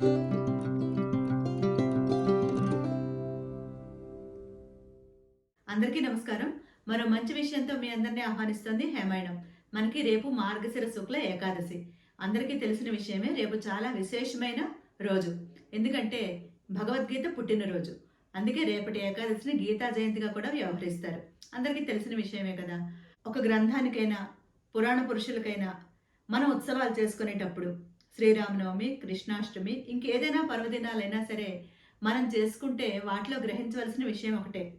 అందరికీ నమస్కారం. మరో మంచి విషయంతో మీ అందరినీ ఆహ్వానిస్తుంది హేమాయణం. మనకి రేపు మార్గశిర శుక్ల ఏకాదశి. అందరికీ తెలిసిన విషయమే రేపు చాలా విశేషమైన రోజు. ఎందుకంటే భగవద్గీత పుట్టినరోజు. అందుకే రేపటి ఏకాదశిని గీతా జయంతిగా కూడా వ్యవహరిస్తారు. అందరికీ తెలిసిన విషయమే కదా. ఒక గ్రంథానికైనా పురాణ పురుషులకైనా మనం ఉత్సవాలు చేసుకునేటప్పుడు శ్రీరామనవమి కృష్ణాష్టమి ఇంకేదైనా పర్వదినాలైనా సరే మనం చేసుకుంటే వాటిలో గ్రహించవలసిన విషయం ఒకటే.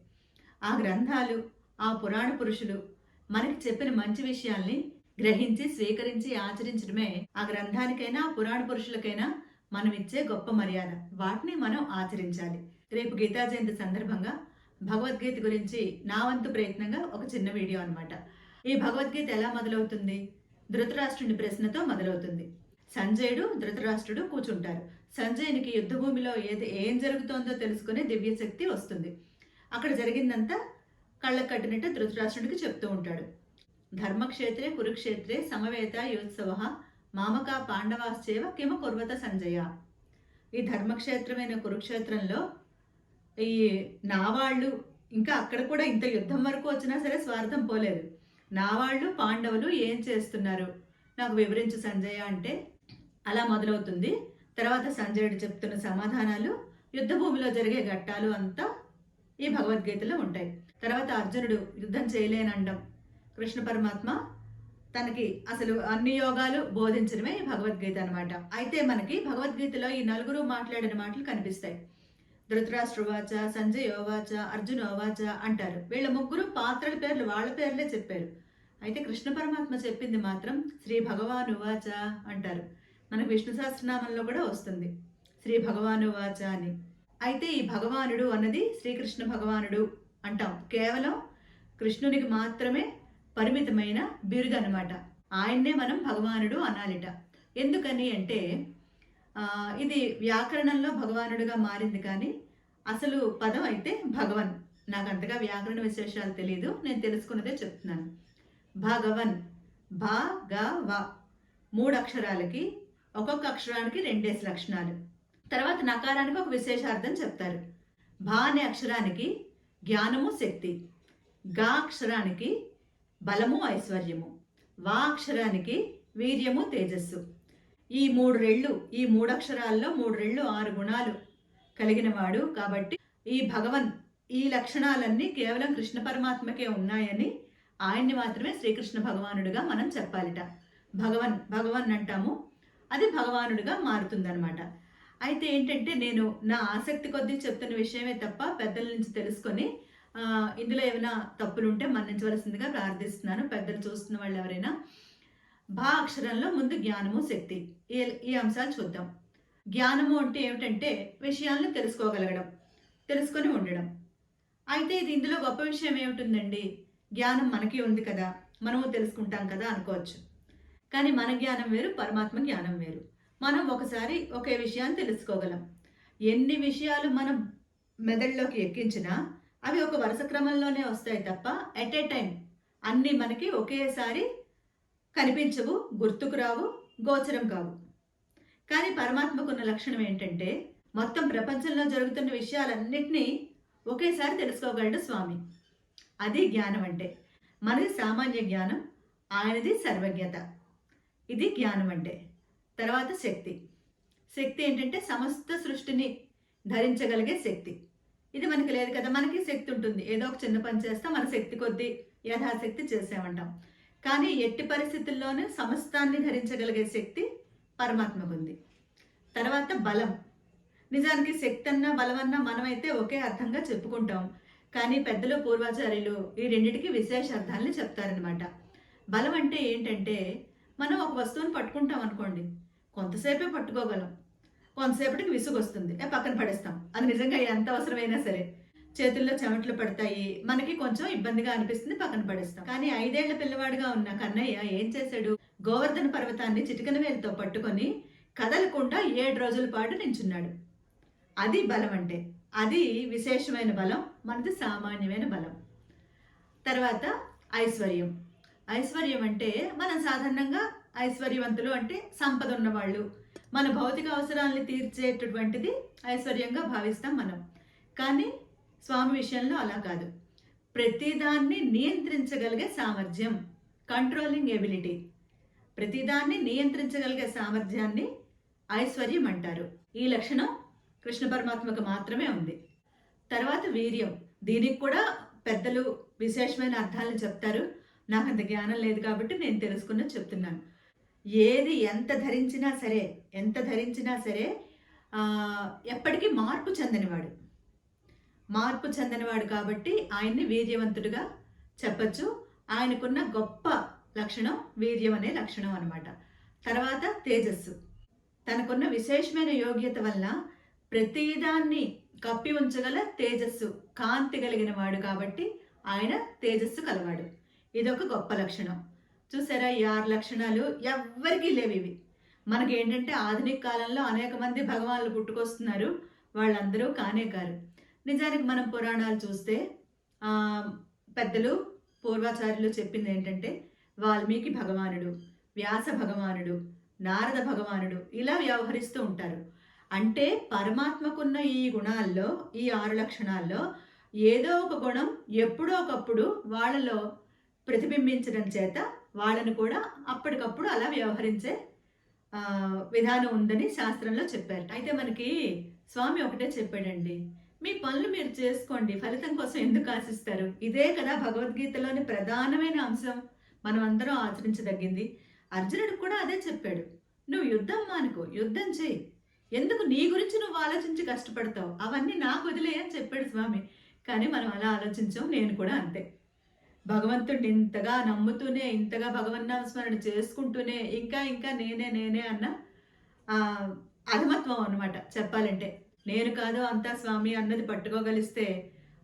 ఆ గ్రంథాలు ఆ పురాణ పురుషులు మనకి చెప్పిన మంచి విషయాల్ని గ్రహించి స్వీకరించి ఆచరించడమే ఆ గ్రంథానికైనా పురాణ పురుషులకైనా మనం ఇచ్చే గొప్ప మర్యాద. వాటిని మనం ఆచరించాలి. రేపు గీతా జయంతి సందర్భంగా భగవద్గీత గురించి నా వంతు ప్రయత్నంగా ఒక చిన్న వీడియో అన్నమాట. ఈ భగవద్గీత ఎలా మొదలవుతుంది? ధృతరాష్ట్రుని ప్రశ్నతో మొదలవుతుంది. సంజయుడు ధృతరాష్ట్రుడు కూర్చుంటారు. సంజయునికి యుద్ధభూమిలో ఏది ఏం జరుగుతోందో తెలుసుకునే దివ్యశక్తి వస్తుంది. అక్కడ జరిగిందంతా కళ్ళకు కట్టినట్టు ధృతరాష్ట్రుడికి చెప్తూ ఉంటాడు. ధర్మక్షేత్రే కురుక్షేత్రే సమవేత యోత్సవ మామక పాండవాశ్చేవ కిమ కుర్వత సంజయ. ఈ ధర్మక్షేత్రమైన కురుక్షేత్రంలో ఈ నావాళ్ళు ఇంకా అక్కడ కూడా ఇంత యుద్ధం వరకు వచ్చినా సరే స్వార్థం పోలేదు. నావాళ్ళు పాండవులు ఏం చేస్తున్నారు? నాకు వివరించు సంజయ అంటే అలా మొదలవుతుంది. తర్వాత సంజయుడు చెప్తున్న సమాధానాలు యుద్ధభూమిలో జరిగే ఘట్టాలు అంతా ఈ భగవద్గీతలో ఉంటాయి. తర్వాత అర్జునుడు యుద్ధం చేయలేనండం కృష్ణ పరమాత్మ తనకి అసలు అన్ని యోగాలు బోధించడమే ఈ భగవద్గీత అనమాట అయితే మనకి భగవద్గీతలో ఈ నలుగురు మాట్లాడిన మాటలు కనిపిస్తాయి. ధృతరాష్ట్రవాచ సంజయ్ ఓవాచ అర్జున్ ఓవాచ అంటారు. వీళ్ళ ముగ్గురు పాత్రల పేర్లు వాళ్ళ పేర్లే చెప్పారు. అయితే కృష్ణ పరమాత్మ చెప్పింది మాత్రం శ్రీ భగవాన్ ఉవాచ అంటారు. మనకు విష్ణు సహస్రనామంలో కూడా వస్తుంది. శ్రీ భగవాను వాచ అని. అయితే ఈ భగవానుడు అన్నది శ్రీకృష్ణ భగవానుడు అంటాం. కేవలం కృష్ణునికి మాత్రమే పరిమితమైన బిరుదు అనమాట ఆయన్నే మనం భగవానుడు అనాలిట. ఎందుకని అంటే ఇది వ్యాకరణంలో భగవానుడుగా మారింది కానీ అసలు పదం అయితే భగవన్. నాకు అంతగా వ్యాకరణ విశేషాలు తెలియదు నేను తెలుసుకున్నదే చెప్తున్నాను. భగవన్ భా గ వ. మూడు అక్షరాలకి ఒక్కొక్క అక్షరానికి రెండేసి లక్షణాలు. తర్వాత నకారానికి ఒక విశేషార్థం చెప్తారు. భా అనే అక్షరానికి జ్ఞానము శక్తి. గా అక్షరానికి బలము ఐశ్వర్యము. వా అక్షరానికి వీర్యము తేజస్సు. ఈ మూడు రెళ్ళు ఈ మూడు అక్షరాల్లో మూడు రెళ్ళు ఆరు గుణాలు కలిగిన వాడు కాబట్టి ఈ భగవన్ ఈ లక్షణాలన్నీ కేవలం కృష్ణ పరమాత్మకే ఉన్నాయని ఆయన్ని మాత్రమే శ్రీకృష్ణ భగవానుడిగా మనం చెప్పాలిట. భగవన్ భగవన్ అంటాము. అది భగవానుడిగా మారుతుందనమాట అయితే ఏంటంటే నేను నా ఆసక్తి కొద్దీ చెప్తున్న విషయమే తప్ప పెద్దల నుంచి తెలుసుకొని ఇందులో ఏమైనా తప్పులు ఉంటే మన్నించవలసిందిగా ప్రార్థిస్తున్నాను. పెద్దలు చూస్తున్న వాళ్ళు ఎవరైనా భా అక్షరంలో ముందు జ్ఞానము శక్తి. ఈ ఈ అంశాలు చూద్దాం. జ్ఞానము అంటే ఏమిటంటే విషయాలను తెలుసుకోగలగడం తెలుసుకొని ఉండడం. అయితే ఇది ఇందులో గొప్ప విషయం ఏమిటిందండి జ్ఞానం మనకి ఉంది కదా మనము తెలుసుకుంటాం కదా అనుకోవచ్చు. కానీ మన జ్ఞానం వేరు పరమాత్మ జ్ఞానం వేరు. మనం ఒకసారి ఒకే విషయాన్ని తెలుసుకోగలం. ఎన్ని విషయాలు మనం మెదడులోకి ఎక్కించినా అవి ఒక వరుస క్రమంలోనే వస్తాయి తప్ప ఎట్ ఏ టైం అన్నీ మనకి ఒకేసారి కనిపించవు గుర్తుకు రావు గోచరం కావు. కానీ పరమాత్మకున్న లక్షణం ఏంటంటే మొత్తం ప్రపంచంలో జరుగుతున్న విషయాలన్నింటినీ ఒకేసారి తెలుసుకోగలడు స్వామి. అది జ్ఞానం అంటే మనది సామాన్య జ్ఞానం ఆయనది సర్వజ్ఞత. ఇది జ్ఞానం అంటే తర్వాత శక్తి. శక్తి ఏంటంటే సమస్త సృష్టిని ధరించగలిగే శక్తి. ఇది మనకి లేదు కదా మనకి శక్తి ఉంటుంది. ఏదో ఒక చిన్న పని చేస్తే మన శక్తి కొద్దీ యథాశక్తి చేసామంటాం కానీ ఎట్టి పరిస్థితుల్లోనూ సమస్తాన్ని ధరించగలిగే శక్తి పరమాత్మకు ఉంది. తర్వాత బలం. నిజానికి శక్తి అన్నా బలం అన్నా మనమైతే ఒకే అర్థంగా చెప్పుకుంటాం. కానీ పెద్దలు పూర్వాచార్యులు ఈ రెండింటికి విశేష అర్థాలని చెప్తారనమాట బలం అంటే ఏంటంటే మనం ఒక వస్తువుని పట్టుకుంటాం అనుకోండి కొంతసేపే పట్టుకోగలం. కొంతసేపటికి విసుగు వస్తుంది ఏ పక్కన పడేస్తాం. అది నిజంగా ఎంత అవసరమైనా సరే. చేతుల్లో చెమట్లు పడతాయి. మనకి కొంచెం ఇబ్బందిగా అనిపిస్తుంది పక్కన పడేస్తాం. కానీ ఐదేళ్ళ పిల్లవాడుగా ఉన్న కన్నయ్య ఏం చేశాడు? గోవర్ధన పర్వతాన్ని చిటికన వేలుతో పట్టుకొని కదలకుండా ఏడు రోజుల పాటు నించున్నాడు. అది బలం అంటే. అది విశేషమైన బలం మనది సామాన్యమైన బలం. తర్వాత ఐశ్వర్యం. ఐశ్వర్యం అంటే మనం సాధారణంగా ఐశ్వర్యవంతులు అంటే సంపద ఉన్నవాళ్ళు మన భౌతిక అవసరాలను తీర్చేటటువంటిది ఐశ్వర్యంగా భావిస్తాం మనం. కానీ స్వామి విషయంలో అలా కాదు. ప్రతిదాన్ని నియంత్రించగలిగే సామర్థ్యం కంట్రోలింగ్ ఎబిలిటీ ప్రతిదాన్ని నియంత్రించగలిగే సామర్థ్యాన్ని ఐశ్వర్యం అంటారు. ఈ లక్షణం కృష్ణ పరమాత్మకు మాత్రమే ఉంది. తర్వాత వీర్యం. దీనికి కూడా పెద్దలు విశేషమైన అర్థాలను చెప్తారు. నాకు అంత జ్ఞానం లేదు కాబట్టి నేను తెలుసుకున్న చెప్తున్నాను. ఏది ఎంత ధరించినా సరే ఎంత ధరించినా సరే ఎప్పటికీ మార్పు చెందనివాడు. మార్పు చెందనివాడు కాబట్టి ఆయన్ని వీర్యవంతుడిగా చెప్పచ్చు. ఆయనకున్న గొప్ప లక్షణం వీర్యం అనే లక్షణం అనమాట తర్వాత తేజస్సు. తనకున్న విశేషమైన యోగ్యత వల్ల ప్రతిదాన్ని కప్పి ఉంచగల తేజస్సు కాంతి కలిగిన వాడు కాబట్టి ఆయన తేజస్సు కలవాడు. ఇదొక గొప్ప లక్షణం. చూసారా ఈ ఆరు లక్షణాలు ఎవ్వరికీ లేవు ఇవి. మనకి ఏంటంటే ఆధునిక కాలంలో అనేక మంది భగవాన్లు పుట్టుకొస్తున్నారు. వాళ్ళందరూ కానే కారు. నిజానికి మనం పురాణాలు చూస్తే పెద్దలు పూర్వాచార్యులు చెప్పింది ఏంటంటే వాల్మీకి భగవానుడు వ్యాస భగవానుడు నారద భగవానుడు ఇలా వ్యవహరిస్తూ ఉంటారు. అంటే పరమాత్మకున్న ఈ గుణాల్లో ఈ ఆరు లక్షణాల్లో ఏదో ఒక గుణం ఎప్పుడో ఒకప్పుడు వాళ్ళలో ప్రతిబింబించడం చేత వాళ్ళను కూడా అప్పటికప్పుడు అలా వ్యవహరించే విధానం ఉందని శాస్త్రంలో చెప్పారు. అయితే మనకి స్వామి ఒకటే చెప్పాడండి మీ పనులు మీరు చేసుకోండి ఫలితం కోసం ఎందుకు ఆశిస్తారు? ఇదే కదా భగవద్గీతలోని ప్రధానమైన అంశం. మనం అందరం ఆచరించదగ్గింది అర్జునుడు కూడా అదే చెప్పాడు నువ్వు యుద్ధం మానుకో యుద్ధం చేయి. ఎందుకు నీ గురించి నువ్వు ఆలోచించి కష్టపడతావు? అవన్నీ నాకు వదిలే అని చెప్పాడు స్వామి. కానీ మనం అలా ఆలోచించాం నేను కూడా అంతే. భగవంతుడిని ఇంతగా నమ్ముతూనే ఇంతగా భగవన్నామస్మరణ చేసుకుంటూనే ఇంకా ఇంకా నేనే నేనే అన్న అధమత్వం అనమాట చెప్పాలంటే. నేను కాదు అంతా స్వామి అన్నది పట్టుకోగలిస్తే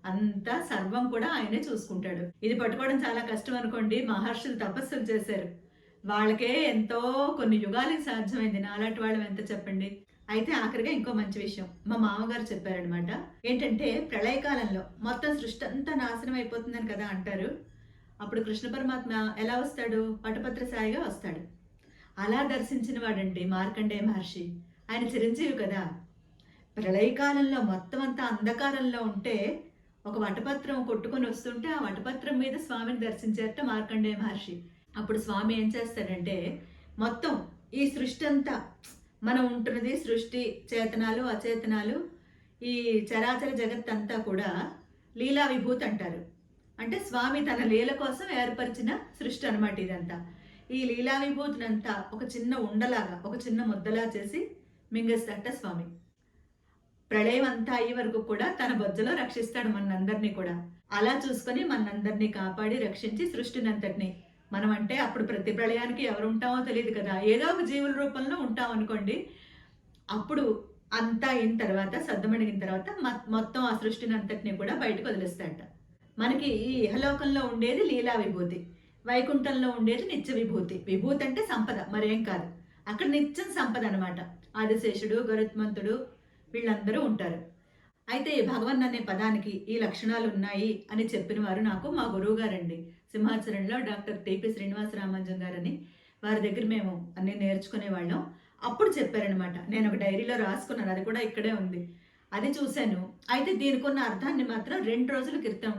అంతా సర్వం కూడా ఆయనే చూసుకుంటాడు. ఇది పట్టుకోవడం చాలా కష్టం అనుకోండి మహర్షులు తపస్సులు చేశారు. వాళ్ళకే ఎంతో కొన్ని యుగాలకు సాధ్యమైంది. నాలాంటి వాళ్ళం ఎంత చెప్పండి? అయితే ఆఖరిగా ఇంకో మంచి విషయం. మా మామగారు చెప్పారనమాట ఏంటంటే ప్రళయకాలంలో మొత్తం సృష్టి అంతా నాశనం అయిపోతుందని కదా అంటారు. అప్పుడు కృష్ణ పరమాత్మ ఎలా వస్తాడు? పటపత్ర సాయిగా వస్తాడు. అలా దర్శించిన వాడండి మార్కండేయ మహర్షి. ఆయన చిరంజీవి కదా. ప్రళయకాలంలో మొత్తం అంతా అంధకారంలో ఉంటే ఒక వటపత్రం కొట్టుకొని వస్తుంటే ఆ వటపత్రం మీద స్వామిని దర్శించారట మార్కండేయ మహర్షి. అప్పుడు స్వామి ఏం చేస్తాడంటే మొత్తం ఈ సృష్టి అంతా మనం ఉంటున్నది సృష్టి చేతనాలు అచేతనాలు ఈ చరాచర జగత్ అంతా కూడా లీలా విభూతి అంటారు. అంటే స్వామి తన లీల కోసం ఏర్పరిచిన సృష్టి అనమాట ఇదంతా. ఈ లీలా విభూతినంతా ఒక చిన్న ఉండలాగా ఒక చిన్న ముద్దలా చేసి మింగేస్తాట స్వామి. ప్రళయం అంతా అయ్యే వరకు కూడా తన బొజ్జలో రక్షిస్తాడు మనందరినీ కూడా. అలా చూసుకొని మనందరినీ కాపాడి రక్షించి సృష్టినంతటిని మనం అంటే అప్పుడు ప్రతి ప్రళయానికి ఎవరు ఉంటామో తెలియదు కదా. ఏదో ఒక జీవుల రూపంలో ఉంటాం అనుకోండి. అప్పుడు అంతా అయిన తర్వాత సద్దమణిగిన తర్వాత మొత్తం ఆ సృష్టిని అంతటిని కూడా బయటకు వదిలేస్తాడట మనకి ఈ ఇహలోకంలో ఉండేది లీలా విభూతి వైకుంఠంలో ఉండేది నిత్య విభూతి. విభూతి అంటే సంపద మరేం కాదు. అక్కడ నిత్యం సంపద అనమాట ఆదిశేషుడు గరుత్మంతుడు వీళ్ళందరూ ఉంటారు. అయితే ఈ భగవన్ అనే పదానికి ఈ లక్షణాలు ఉన్నాయి అని చెప్పిన వారు నాకు మా గురువు గారండి సింహాచలంలో డాక్టర్ టీపీ శ్రీనివాస రామానుజన్ గారని వారి దగ్గర మేము అన్ని నేర్చుకునే వాళ్ళం. అప్పుడు చెప్పారనమాట నేను ఒక డైరీలో రాసుకున్నాను. అది కూడా ఇక్కడే ఉంది. అది చూశాను. అయితే దీనికి ఉన్న అర్థాన్ని మాత్రం రెండు రోజుల క్రితం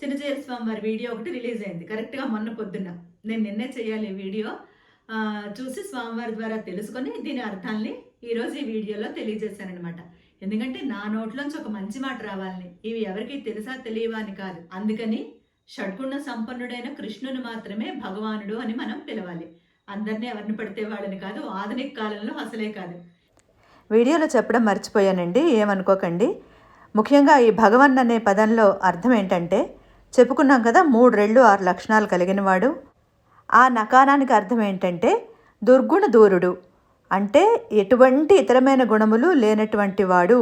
చిన్నచేరి స్వామి వారి వీడియో ఒకటి రిలీజ్ అయింది. కరెక్ట్గా మొన్న పొద్దున్న. నేను నిన్నే చేయాలి వీడియో. చూసి స్వామివారి ద్వారా తెలుసుకొని దీని అర్థాన్ని ఈరోజు ఈ వీడియోలో తెలియజేశానమాట ఎందుకంటే నా నోట్లోంచి ఒక మంచి మాట రావాలని. ఇవి ఎవరికి తెలుసా తెలియవా అని కాదు. అందుకని షడ్గుణ సంపన్నుడైన కృష్ణుని మాత్రమే భగవానుడు అని మనం పిలవాలి. అందరినీ ఎవరిని పడితే వాళ్ళని కాదు ఆధునిక కాలంలో అసలే కాదు. వీడియోలో చెప్పడం మర్చిపోయానండి ఏమనుకోకండి. ముఖ్యంగా ఈ భగవన్ అనే పదంలో అర్థం ఏంటంటే చెప్పుకున్నాం కదా మూడు రెళ్ళు ఆరు లక్షణాలు కలిగినవాడు. ఆ నకారానికి అర్థం ఏంటంటే దుర్గుణ దూరుడు. అంటే ఎటువంటి ఇతరమైన గుణములు లేనటువంటి వాడు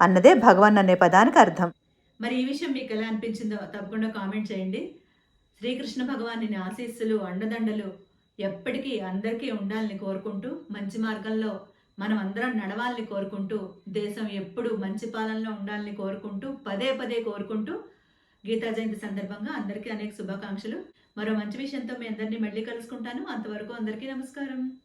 అన్నదే భగవన్ అనే పదానికి అర్థం. మరి ఈ విషయం మీకు ఎలా అనిపించిందో తప్పకుండా కామెంట్ చేయండి. శ్రీకృష్ణ భగవాని ఆశీస్సులు అండదండలు ఎప్పటికీ అందరికీ ఉండాలని కోరుకుంటూ మంచి మార్గంలో మనం అందరం నడవాలని కోరుకుంటూ దేశం ఎప్పుడు మంచి పాలనలో ఉండాలని కోరుకుంటూ పదే పదే కోరుకుంటూ గీతా జయంతి సందర్భంగా అందరికీ అనేక శుభాకాంక్షలు. మరో మంచి విషయంతో మీ అందరినీ మళ్ళీ కలుసుకుంటాను. అంతవరకు అందరికీ నమస్కారం.